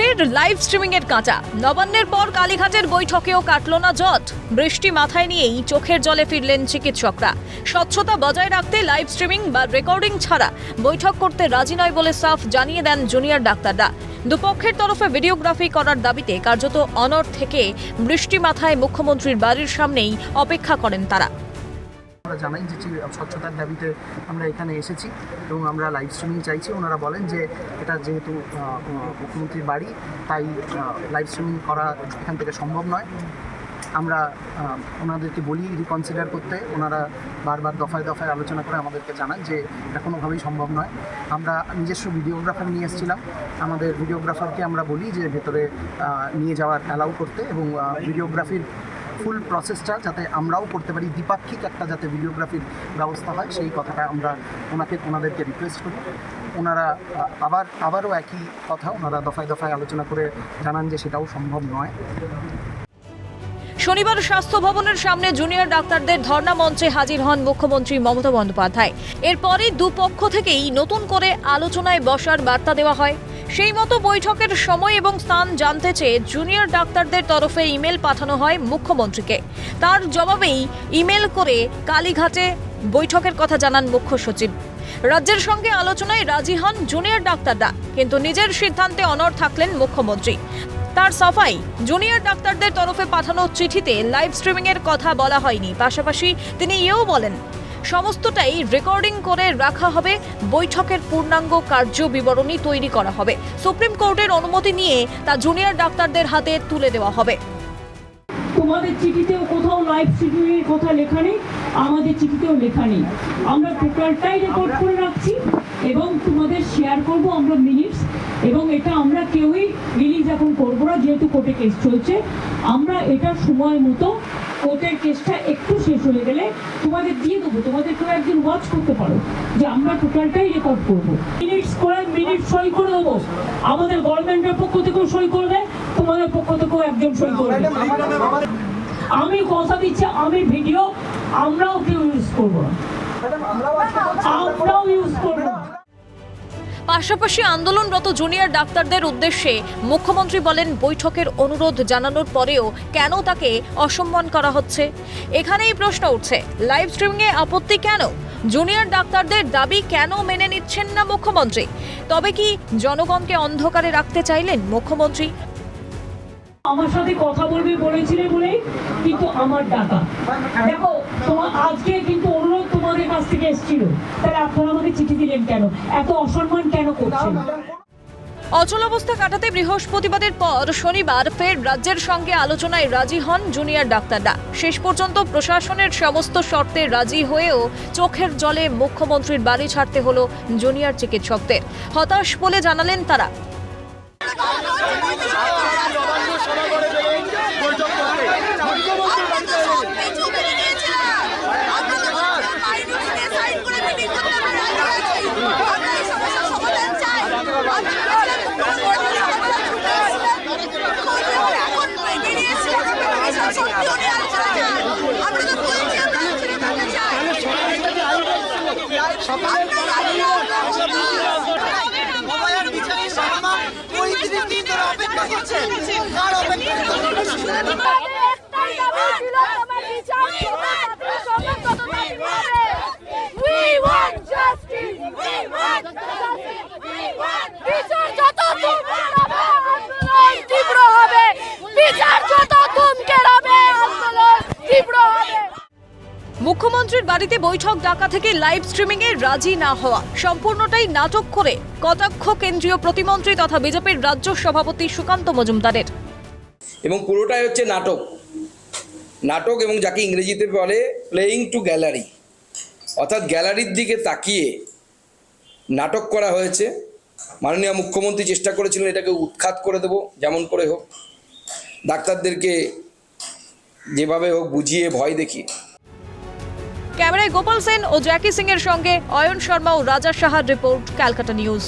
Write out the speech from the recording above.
ফের live streaming এর কাঁচা নবান্নের পর কালীঘাটের বৈঠকেও কাটল না জট। বৃষ্টি মাথায় নিয়েই চোখের জলে ফিরলেন চিকিৎসকরা। স্বচ্ছতা বজায় রাখতে লাইভ স্ট্রিমিং বা রেকর্ডিং ছাড়া বৈঠক করতে রাজি নয় বলে সাফ জানিয়ে দেন জুনিয়র ডাক্তাররা। দুপক্ষের তরফে ভিডিওগ্রাফি করার দাবিতে কার্যত অনর থেকে বৃষ্টি মাথায় মুখ্যমন্ত্রীর বাড়ির সামনেই অপেক্ষা করেন তারা। আমরা জানাই যে স্বচ্ছতার দাবিতে আমরা এখানে এসেছি এবং আমরা লাইভ স্ট্রিমিং চাইছি। ওনারা বলেন যে এটা যেহেতু মুখ্যমন্ত্রীর বাড়ি, তাই লাইভ স্ট্রিমিং করা এখান থেকে সম্ভব নয়। আমরা ওনাদেরকে বলি রিকনসিডার করতে। ওনারা বারবার দফায় দফায় আলোচনা করে আমাদেরকে জানান যে এটা কোনোভাবেই সম্ভব নয়। আমরা নিজস্ব ভিডিওগ্রাফার নিয়ে এসেছিলাম। আমাদের ভিডিওগ্রাফারকে আমরা বলি যে ভেতরে নিয়ে যাওয়ার অ্যালাউ করতে এবং ভিডিওগ্রাফির ফুল প্রসেসটা যাতে আমরাও করতে পারি, দ্বিপাক্ষিক একটা যাতে ভিডিওগ্রাফির ব্যবস্থা হয়, সেই কথাটা আমরা ওনাকে, ওনাদেরকে রিকোয়েস্ট করি। ওনারা আবার, আবারও একই কথা, ওনারা দফায় দফায় আলোচনা করে জানান যে সেটাও সম্ভব নয়। শনিবার স্বাস্থ্য ভবনের সামনে জুনিয়র ডাক্তারদের ধর্ণা মঞ্চে হাজির হন মুখ্যমন্ত্রী মমতা বন্দ্যোপাধ্যায়। এরপরই দুপক্ষ থেকেই নতুন করে আলোচনায় বসার বার্তা দেওয়া হয়। সেই মতো বৈঠকের সময় এবং স্থান জানতে চেয়ে জুনিয়র ডাক্তারদের তরফে ইমেল পাঠানো হয় মুখ্যমন্ত্রীকে। তার জবাবেই ইমেল করে কালীঘাটে বৈঠকের কথা জানান মুখ্য সচিব। রাজ্যের সঙ্গে আলোচনায় রাজি হন জুনিয়র ডাক্তাররা, কিন্তু নিজের সিদ্ধান্তে অনড় থাকলেন মুখ্যমন্ত্রী। তার সাফাই জুনিয়র ডাক্তারদের তরফে পাঠানো চিঠিতে লাইভ স্ট্রিমিং এর কথা বলা হয়নি। পাশাপাশি তিনি এও বলেন সমস্তটাই রেকর্ডিং করে রাখা হবে। বৈঠকের পূর্ণাঙ্গ কার্য বিবরণী তৈরি করা হবে। সুপ্রিম কোর্টের অনুমতি নিয়ে তা জুনিয়র ডাক্তারদের হাতে তুলে দেওয়া হবে। তোমাদের চিঠিতেও কোথাও লাইভ স্ট্রিমিংয়ের কথা লেখা নেই। আমাদের চিঠিতেও লেখা নেই। আমরা টোটালটাই রেকর্ড করে রাখছি এবং তোমাদের শেয়ার করব আমরা মিনিটস এবং এটা আমরা কেউই রিলিজ এখন করব না, যেহেতু কোর্টে কেস চলছে। আমরা এটা সময় মতো কোর্টের কেসটা একটু শেষ হয়ে গেলে তোমাদের দিয়ে দেবো। তোমাদের কেউ একদিন ওয়াচ করতে পারো যে আমরা টোটালটাই রেকর্ড করব। মিনিটস করে মিনিট সই করে দেবো। আমাদের গভর্নমেন্টের পক্ষ থেকেও সই করবে, তোমাদের পক্ষ থেকেও একজন সই করবে। আমি কথা দিচ্ছি আমি ভিডিও আমরাও কেউ ইউজ করব না। আমরাও ইউজ করব না। পাশাপাশি আন্দোলনরত জুনিয়র ডাক্তারদের উদ্দেশ্যে মুখ্যমন্ত্রী বলেন বৈঠকের অনুরোধ জানানোর পরেও কেন তাকে অসম্মান করা হচ্ছে? এখানেই প্রশ্ন উঠছে লাইভ স্ট্রিমিংয়ে আপত্তি কেন? জুনিয়র ডাক্তারদের দাবি কেন মেনে নিচ্ছেন না মুখ্যমন্ত্রী? তবে কি জনগণকে অন্ধকারে রাখতে চাইলেন মুখ্যমন্ত্রী? আমার সাথে কথা বলবে বলেছিলে বলেই কিন্তু আমার ডাকা। দেখো তোমার আজকে কিন্তু অনুরোধ তোমাদের কাছ থেকে এসেছিল। তাহলে আপনারা আমাকে চিঠি দিলেন কেন? এত অসম্মান কেন করছেন? অচল অবস্থা কাটাতে বৃহস্পতিবারের পর শনিবার ফের রাজ্যের সঙ্গে আলোচনায় রাজি হন জুনিয়র ডাক্তাররা। শেষ পর্যন্ত প্রশাসনের সমস্ত শর্তে রাজি হয়েও চোখের জলে মুখ্যমন্ত্রীর বাড়ি ছাড়তে হলো জুনিয়র চিকিৎসকদের। হতাশ বলে জানালেন তারা। বাড়িতে বৈঠক, ডাকা থেকে লাইভ স্ট্রিমিং এ রাজি না হওয়া। সম্পূর্ণটাই নাটক করে কটাক্ষ কেন্দ্রীয় প্রতিমন্ত্রী তথা বিজেপির রাজ্য সভাপতি সুকান্ত মজুমদারের। এবং পুরোটাই হচ্ছে নাটক। নাটক এবং যাকে ইংরেজিতে বলে প্লেয়িং টু গ্যালারি অর্থাৎ গ্যালারির দিকে তাকিয়ে নাটক করা হয়েছে। মাননীয় মুখ্যমন্ত্রী চেষ্টা করেছিলেন এটাকে উৎখাত করে দেবো, যেমন করে হোক। ডাক্তারদেরকে যেভাবে হোক বুঝিয়ে ভয় দেখিয়ে। ক্যামেরায় গোপাল সেন ও জ্যাকি সিং এর সঙ্গে অয়ন শর্মা ও রাজা সাহার রিপোর্ট, ক্যালকাটা নিউজ।